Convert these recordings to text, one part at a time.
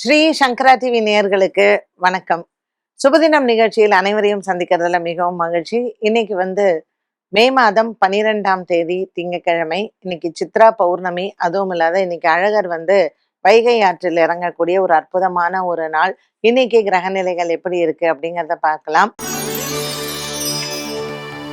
ஸ்ரீ சங்கரா TV நேயர்களுக்கு வணக்கம். சுபதினம் நிகழ்ச்சியில் அனைவரையும் சந்திக்கிறதுல மிகவும் மகிழ்ச்சி. இன்னைக்கு வந்து மே மாதம் பனிரெண்டாம் தேதி திங்கட்கிழமை. இன்னைக்கு சித்ரா பௌர்ணமி. அதுவும் இல்லாத இன்னைக்கு அழகர் வந்து வைகை ஆற்றில் இறங்கக்கூடிய ஒரு அற்புதமான ஒரு நாள். இன்னைக்கு கிரகநிலைகள் எப்படி இருக்கு அப்படிங்கிறத பார்க்கலாம்.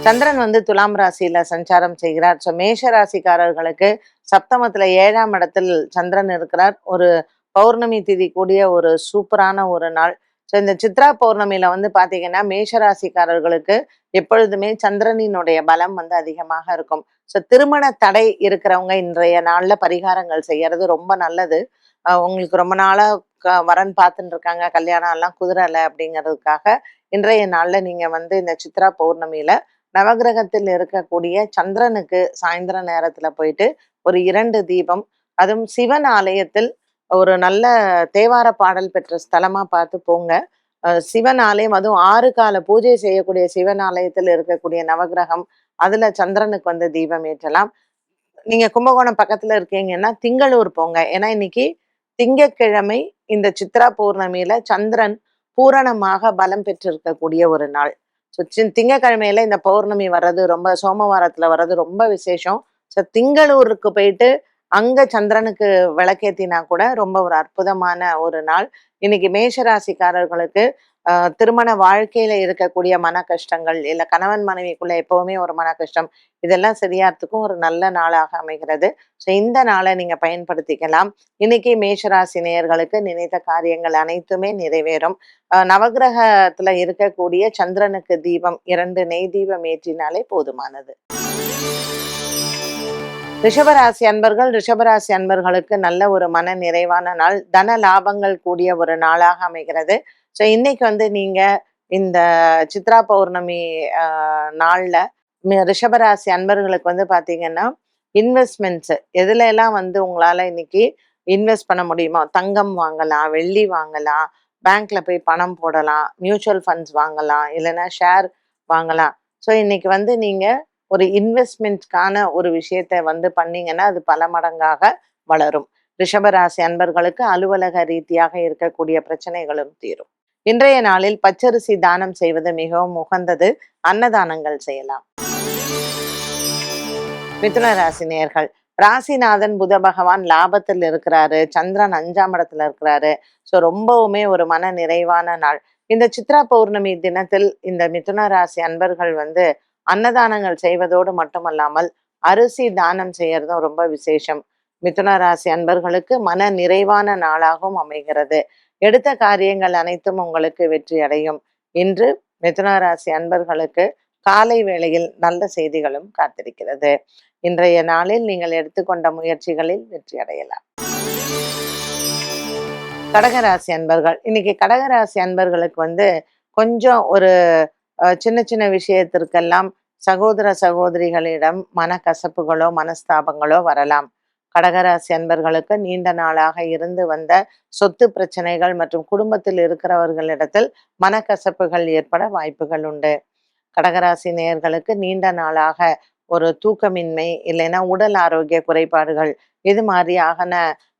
சந்திரன் வந்து துலாம் ராசியில சஞ்சாரம் செய்கிறார். ஸோ மேஷ ராசிக்காரர்களுக்கு சப்தமத்துல ஏழாம் இடத்தில் சந்திரன் இருக்கிறார். ஒரு பௌர்ணமி திதி கூடிய ஒரு சூப்பரான ஒரு நாள். ஸோ இந்த சித்ரா பௌர்ணமியில வந்து பார்த்தீங்கன்னா மேஷராசிக்காரர்களுக்கு எப்பொழுதுமே சந்திரனினுடைய பலம் வந்து அதிகமாக இருக்கும். ஸோ திருமண தடை இருக்கிறவங்க இன்றைய நாள்ல பரிகாரங்கள் செய்யறது ரொம்ப நல்லது. உங்களுக்கு ரொம்ப நாளா க- வரன் பார்த்துட்டு இருக்காங்க. கல்யாணம் எல்லாம் குதிரலை அப்படிங்கிறதுக்காக இன்றைய நாள்ல நீங்க வந்து இந்த சித்ரா பௌர்ணமியில நவகிரகத்தில் இருக்கக்கூடிய சந்திரனுக்கு சாயந்தர நேரத்தில் போயிட்டு ஒரு இரண்டு தீபம் அதுவும் சிவன் ஆலயத்தில் ஒரு நல்ல தேவார பாடல் பெற்ற ஸ்தலமா பார்த்து போங்க. சிவன் ஆலயம் அதுவும் ஆறு கால பூஜை செய்யக்கூடிய சிவன் ஆலயத்தில் இருக்கக்கூடிய நவகிரகம் அதுல சந்திரனுக்கு வந்து தீபம் ஏற்றலாம். நீங்க கும்பகோணம் பக்கத்துல இருக்கீங்கன்னா திங்களூர் போங்க. ஏன்னா இன்னைக்கு திங்கக்கிழமை இந்த சித்ரா பௌர்ணமியில சந்திரன் பூரணமாக பலம் பெற்றிருக்கக்கூடிய ஒரு நாள். ஸோ திங்கக்கிழமையில இந்த பௌர்ணமி வர்றது ரொம்ப சோமவாரத்துல வர்றது ரொம்ப விசேஷம். ஸோ திங்களூருக்கு போயிட்டு அங்க சந்திரனுக்கு விளக்கேத்தினா கூட ரொம்ப ஒரு அற்புதமான ஒரு நாள். இன்னைக்கு மேஷராசிக்காரர்களுக்கு ஆஹ், திருமண வாழ்க்கையில இருக்கக்கூடிய மன கஷ்டங்கள் இல்ல கணவன் மனைவிக்குள்ள எப்பவுமே ஒரு மன கஷ்டம் இதெல்லாம் சரியாறதுக்கும் ஒரு நல்ல நாளாக அமைகிறது. ஸோ இந்த நாளை நீங்க பயன்படுத்திக்கலாம். இன்னைக்கு மேஷராசி நேயர்களுக்கு நினைத்த காரியங்கள் அனைத்துமே நிறைவேறும். ஆஹ், நவக்கிரகத்துல இருக்கக்கூடிய சந்திரனுக்கு தீபம் இரண்டு நெய் தீபம் ஏற்றினாலே போதுமானது. ரிஷபராசி அன்பர்கள் ரிஷபராசி அன்பர்களுக்கு நல்ல ஒரு மன நிறைவான நாள். தன லாபங்கள் கூடிய ஒரு நாளாக அமைகிறது. ஸோ இன்னைக்கு வந்து நீங்க இந்த சித்ரா பௌர்ணமி நாளில் ரிஷபராசி அன்பர்களுக்கு வந்து பார்த்தீங்கன்னா இன்வெஸ்ட்மெண்ட்ஸ் எதுல எல்லாம் வந்து உங்களால இன்னைக்கு இன்வெஸ்ட் பண்ண முடியுமோ தங்கம் வாங்கலாம் வெள்ளி வாங்கலாம் பேங்க்ல போய் பணம் போடலாம் மியூச்சுவல் ஃபண்ட்ஸ் வாங்கலாம் இல்லைன்னா ஷேர் வாங்கலாம். ஸோ இன்னைக்கு வந்து நீங்கள் ஒரு இன்வெஸ்ட்மெண்ட்கான ஒரு விஷயத்தை வந்து பண்ணீங்கன்னா அது பல மடங்காக வளரும். ரிஷபராசி அன்பர்களுக்கு அலுவலக ரீதியாக இருக்கக்கூடிய பிரச்சனைகளும் தீரும். இன்றைய நாளில் பச்சரிசி தானம் செய்வது மிகவும் உகந்தது. அன்னதானங்கள் செய்யலாம். மிதுன ராசி நேர்கள் ராசிநாதன் புத பகவான் லாபத்தில் இருக்கிறாரு. சந்திரன் அஞ்சாம் இடத்துல இருக்கிறாரு. ஸோ ரொம்பவுமே ஒரு மன நிறைவான நாள். இந்த சித்ரா பௌர்ணமி தினத்தில் இந்த மிதுன ராசி அன்பர்கள் வந்து அன்னதானங்கள் செய்வதோடு மட்டுமல்லாமல் அரிசி தானம் செய்யறதும் ரொம்ப விசேஷம். மிதுன ராசி அன்பர்களுக்கு மன நிறைவான நாளாகவும் அமைகிறது. எடுத்த காரியங்கள் அனைத்தும் உங்களுக்கு வெற்றி அடையும். இன்று மிதுன ராசி அன்பர்களுக்கு காலை வேளையில் நல்ல செய்திகளும் காத்திருக்கிறது. இன்றைய நாளில் நீங்கள் எடுத்துக்கொண்ட முயற்சிகளில் வெற்றி அடையலாம். கடகராசி அன்பர்கள். இன்னைக்கு கடகராசி அன்பர்களுக்கு வந்து கொஞ்சம் ஒரு சின்ன சின்ன விஷயத்திற்கெல்லாம் சகோதர சகோதரிகளிடம் மனக்கசப்புகளோ மனஸ்தாபங்களோ வரலாம். கடகராசி அன்பர்களுக்கு நீண்ட நாளாக இருந்து வந்த சொத்து பிரச்சனைகள் மற்றும் குடும்பத்தில் இருக்கிறவர்களிடத்தில் மனக்கசப்புகள் ஏற்பட வாய்ப்புகள் உண்டு. கடகராசி நேயர்களுக்கு நீண்ட நாளாக ஒரு தூக்கமின்மை இல்லைன்னா உடல் ஆரோக்கிய குறைபாடுகள் இது மாதிரியான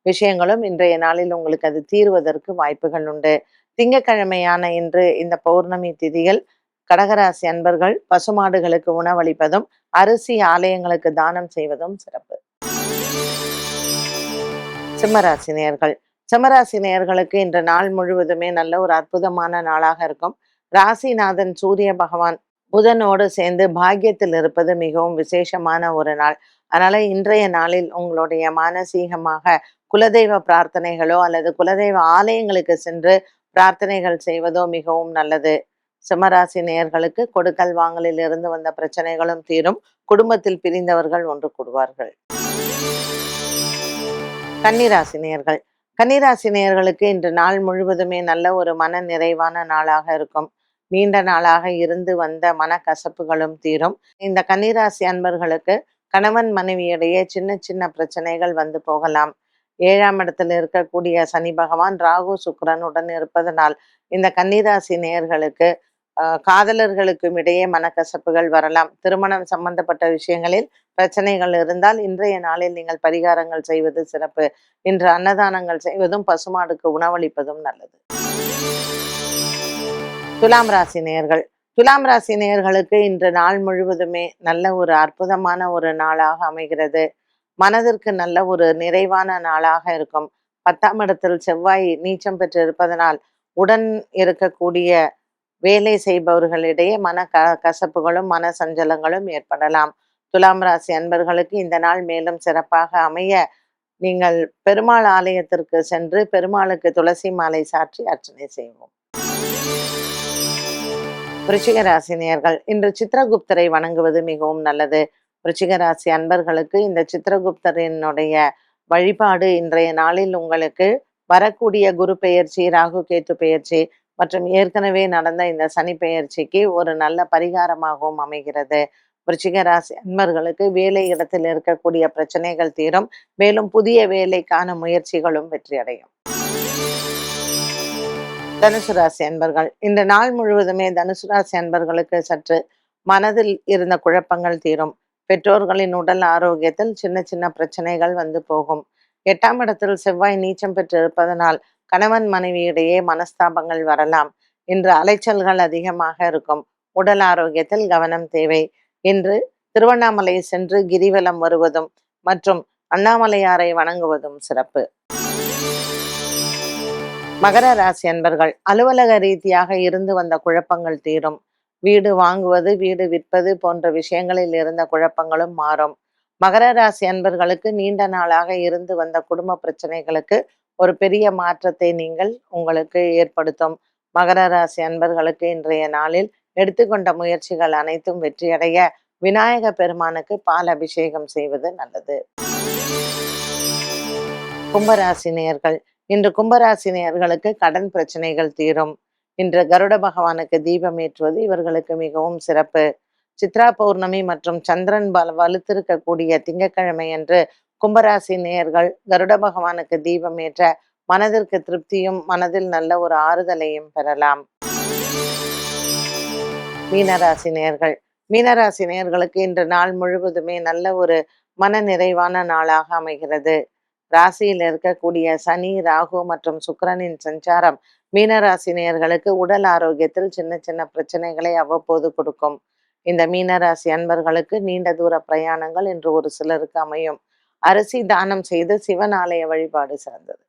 விஷயங்களும் இன்றைய நாளில் உங்களுக்கு அது தீர்வதற்கு வாய்ப்புகள் உண்டு. திங்கட்கிழமையான இன்று இந்த பௌர்ணமி திதியில் கடகராசி அன்பர்கள் பசுமாடுகளுக்கு உணவளிப்பதும் அரிசி ஆலயங்களுக்கு தானம் செய்வதும் சிறப்பு. சிம்மராசி நேர்கள் சிம்மராசி நேர்களுக்கு இன்று நாள் முழுவதுமே நல்ல ஒரு அற்புதமான நாளாக இருக்கும். ராசிநாதன் சூரிய பகவான் புதனோடு சேர்ந்து பாக்கியத்தில் இருப்பது மிகவும் விசேஷமான ஒரு நாள். அதனால இன்றைய நாளில் உங்களுடைய மானசீகமாக குலதெய்வ பிரார்த்தனைகளோ அல்லது குலதெய்வ ஆலயங்களுக்கு சென்று பிரார்த்தனைகள் செய்வதோ மிகவும் நல்லது. சிம்மராசி நேயர்களுக்கு கொடுக்கல் வாங்கலில் இருந்து வந்த பிரச்சனைகளும் தீரும். குடும்பத்தில் பிரிந்தவர்கள் ஒன்று கூடுவார்கள். கன்னிராசி நேயர்கள். கன்னிராசி நேயர்களுக்கு இன்று நாள் முழுவதுமே நல்ல ஒரு மன நிறைவான நாளாக இருக்கும். நீண்ட நாளாக இருந்து வந்த மன கசப்புகளும் தீரும். இந்த கன்னிராசி அன்பர்களுக்கு கணவன் மனைவியிடையே சின்ன சின்ன பிரச்சனைகள் வந்து போகலாம். ஏழாம் இடத்தில் இருக்கக்கூடிய சனி பகவான் ராகு சுக்கரனுடன் உடன் இருப்பதனால் இந்த கன்னிராசி நேயர்களுக்கு காதலர்களுக்கும் இடையே மனக்கசப்புகள் வரலாம். திருமணம் சம்பந்தப்பட்ட விஷயங்களில் பிரச்சனைகள் இருந்தால் இன்றைய நாளில் நீங்கள் பரிகாரங்கள் செய்வது சிறப்பு. இன்று அன்னதானங்கள் செய்வதும் பசுமாடுக்கு உணவளிப்பதும் நல்லது. துலாம் ராசி நேர்கள் துலாம் ராசி நேர்களுக்கு இன்று நாள் முழுவதுமே நல்ல ஒரு அற்புதமான ஒரு நாளாக அமைகிறது. மனதிற்கு நல்ல ஒரு நிறைவான நாளாக இருக்கும். பத்தாம் இடத்தில் செவ்வாய் நீச்சம் பெற்று இருப்பதனால் உடன் இருக்கக்கூடிய வேலை செய்பவர்களிடையே மன க கசப்புகளும் மன சஞ்சலங்களும் ஏற்படலாம். துலாம் ராசி அன்பர்களுக்கு இந்த நாள் மேலும் சிறப்பாக அமைய நீங்கள் பெருமாள் ஆலயத்திற்கு சென்று பெருமாளுக்கு துளசி மாலை சாற்றி அர்ச்சனை செய்வோம். விருச்சிக ராசி இன்று சித்திரகுப்தரை வணங்குவது மிகவும் நல்லது. விருச்சிக ராசி அன்பர்களுக்கு இந்த சித்திரகுப்தரினுடைய வழிபாடு இன்றைய நாளில் உங்களுக்கு வரக்கூடிய குரு பெயர்ச்சி ராகு கேத்து பெயர்ச்சி மற்றும் ஏற்கனவே நடந்த இந்த சனி பெயர்ச்சிக்கு ஒரு நல்ல பரிகாரமாகவும் அமைகிறது. விருச்சிக ராசி அன்பர்களுக்கு வேலை இடத்தில் இருக்கக்கூடிய பிரச்சனைகள் தீரும். மேலும் புதிய வேலைக்கான முயற்சிகளும் வெற்றி அடையும் தனுசு ராசி அன்பர்கள் இந்த நாள் முழுவதுமே தனுசு ராசி அன்பர்களுக்கு சற்று மனதில் இருந்த குழப்பங்கள் தீரும். பெற்றோர்களின் உடல் ஆரோக்கியத்தில் சின்ன சின்ன பிரச்சனைகள் வந்து போகும். எட்டாம் இடத்தில் செவ்வாய் நீச்சம் பெற்று இருப்பதனால் கணவன் மனைவியிடையே மனஸ்தாபங்கள் வரலாம். இன்று அலைச்சல்கள் அதிகமாக இருக்கும். உடல் ஆரோக்கியத்தில் கவனம் தேவை. இன்று திருவண்ணாமலை சென்று கிரிவலம் வருவதும் மற்றும் அண்ணாமலையாரை வணங்குவதும் சிறப்பு. மகர ராசி அன்பர்கள் அலுவலக ரீதியாக இருந்து வந்த குழப்பங்கள் தீரும். வீடு வாங்குவது வீடு விற்பது போன்ற விஷயங்களில் இருந்த குழப்பங்களும் மாறும். மகர ராசி அன்பர்களுக்கு நீண்ட நாளாக இருந்து வந்த குடும்ப பிரச்சனைகளுக்கு ஒரு பெரிய மாற்றத்தை நீங்கள் உங்களுக்கு ஏற்படுத்தும். மகர ராசி அன்பர்களுக்கு இன்றைய நாளில் எடுத்துக்கொண்ட முயற்சிகள் அனைத்தும் வெற்றியடைய விநாயக பெருமானுக்கு பால் அபிஷேகம் செய்வது நல்லது. கும்பராசினியர்கள். இன்று கும்பராசினியர்களுக்கு கடன் பிரச்சனைகள் தீரும். இன்று கருட பகவானுக்கு தீபம் ஏற்றுவது இவர்களுக்கு மிகவும் சிறப்பு. சித்ரா பௌர்ணமி மற்றும் சந்திரன் பல வலுத்திருக்கக்கூடிய திங்கட்கிழமை அன்று கும்பராசி நேயர்கள் கருட பகவானுக்கு தீபம் ஏற்ற மனதிற்கு திருப்தியும் மனதில் நல்ல ஒரு ஆறுதலையும் பெறலாம். மீனராசி நேர்கள் மீனராசி நேர்களுக்கு இன்று நாள் முழுவதுமே நல்ல ஒரு மன நிறைவான நாளாக அமைகிறது. ராசியில் இருக்கக்கூடிய சனி ராகு மற்றும் சுக்கரனின் சஞ்சாரம் மீனராசி நேயர்களுக்கு உடல் ஆரோக்கியத்தில் சின்ன சின்ன பிரச்சனைகளை அவ்வப்போது கொடுக்கும். இந்த மீனராசி அன்பர்களுக்கு நீண்ட தூர பிரயாணங்கள் என்று ஒரு சிலருக்கு அமையும். அரிசி தானம் செய்து சிவன் ஆலய வழிபாடு சிறந்தது